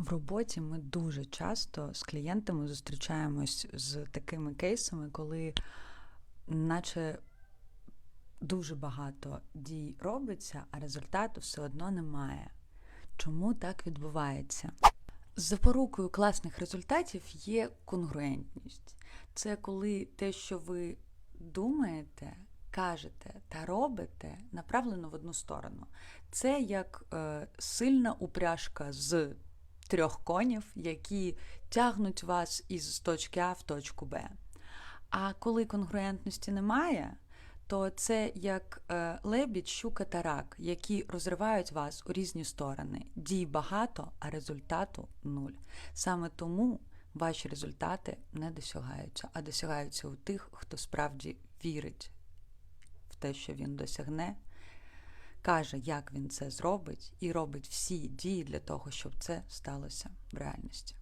В роботі ми дуже часто з клієнтами зустрічаємось з такими кейсами, коли наче дуже багато дій робиться, а результату все одно немає. Чому так відбувається? Запорукою класних результатів є конгруентність. Це коли те, що ви думаєте, кажете та робите, направлено в одну сторону. Це як е, сильна упряжка з трьох конів, які тягнуть вас із точки А в точку Б. А коли конгруентності немає, то це як е, лебідь, щука та рак, які розривають вас у різні сторони. Дій багато, а результату нуль. Саме тому ваші результати не досягаються, а досягаються у тих, хто справді вірить в те, що він досягне, каже, як він це зробить, і робить всі дії для того, щоб це сталося в реальності.